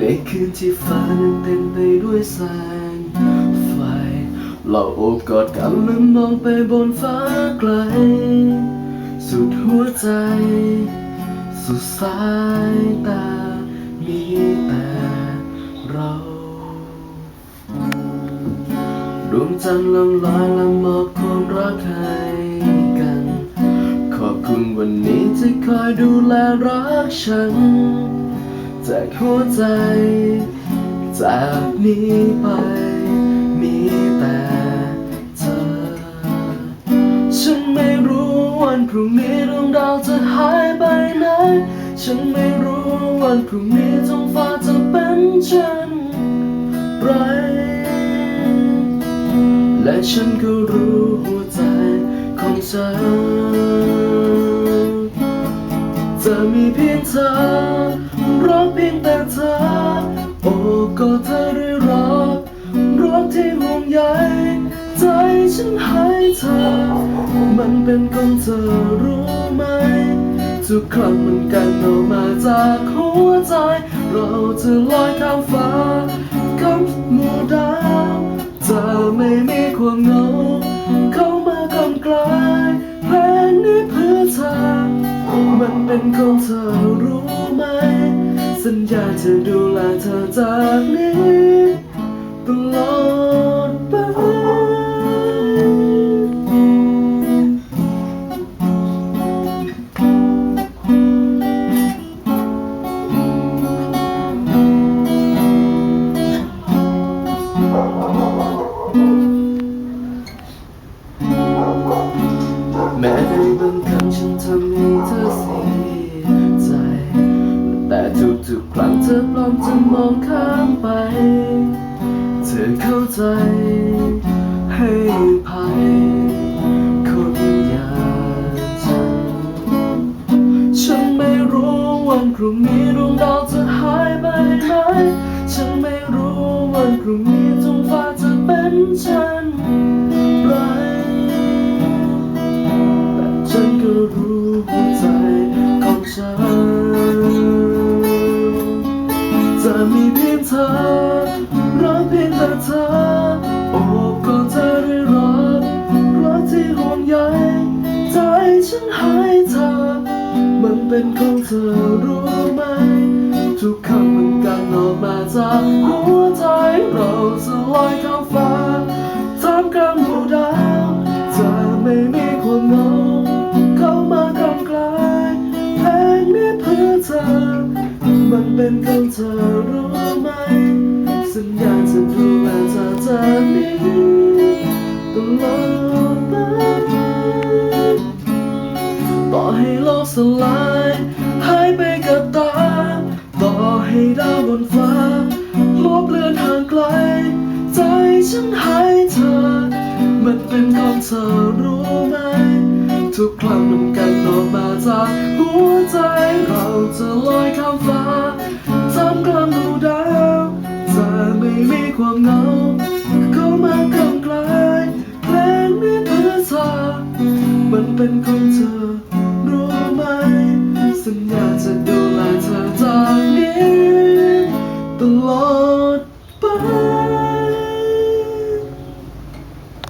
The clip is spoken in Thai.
ในคืนที่ฟ้านั้นเต็มไปด้วยแสงไฟ เราโอบกอดกันและมองไปบนฟ้าไกล สุดหัวใจ สุดสายตา มีแต่เราดวงจันทร์ลองลอยละมอบความรักให้กัน ขอบคุณวันนี้ที่คอยดูแลรักฉัน จากหัวใจ จากนี้ไป มีแต่เธอ ฉันไม่รู้วันพรุ่งนี้ดวงดาวจะหายไปไหน ฉันไม่รู้วันพรุ่งนี้ท้องฟ้าจะเป็นเช่นไรและฉันก็รู้หัวใจของฉัน จะมีเพียงเธอรักเพียงแต่เธอ โอ้ก็เธอได้รักรักที่ห่วงใยใจฉันให้เธอ มันเป็นของเธอรู้ไหม ทุกครั้งมันกันออกมาจากหัวใจ เราจะลอยข้ามฟ้ากับหมู่ดาว เป็นของเธอรู้ไหม สัญญาจะดูแลเธอจากนี้ ทุกๆครั้งเธอปลอมจะมองข้ามไป เธอเข้าใจให้ภัยคนอย่างฉัน ฉันไม่รู้วันพรุ่งนี้ดวงดาวจะหายไปไหนฉันไม่รู้วันพรุ่งนี้ท้องฟ้าจะเป็นเช่นไรแต่ฉันก็รู้หัวใจของฉัน งเธอรักเพียงแต่เธอโอบกอดเธอได้รักรักที่ห่วงใยใจฉันให้เธอ มันเป็นของเธอรู้ไหม ทุกคำมันกันออกมาจาก ของเธอรู้ไหม สัญญาจะดูแลเธอจากนี้ตลอดไปต่อให้โลกสลายหายไปกับตา ต่อให้ดาวบนฟ้าลบเลือนห่างไกล ใจฉันให้เธอ มันเป็นของเธอรู้ไหม ทุกครั้งมันกันออกมาจากหัวใจเราจะลอยข้ามฟ้า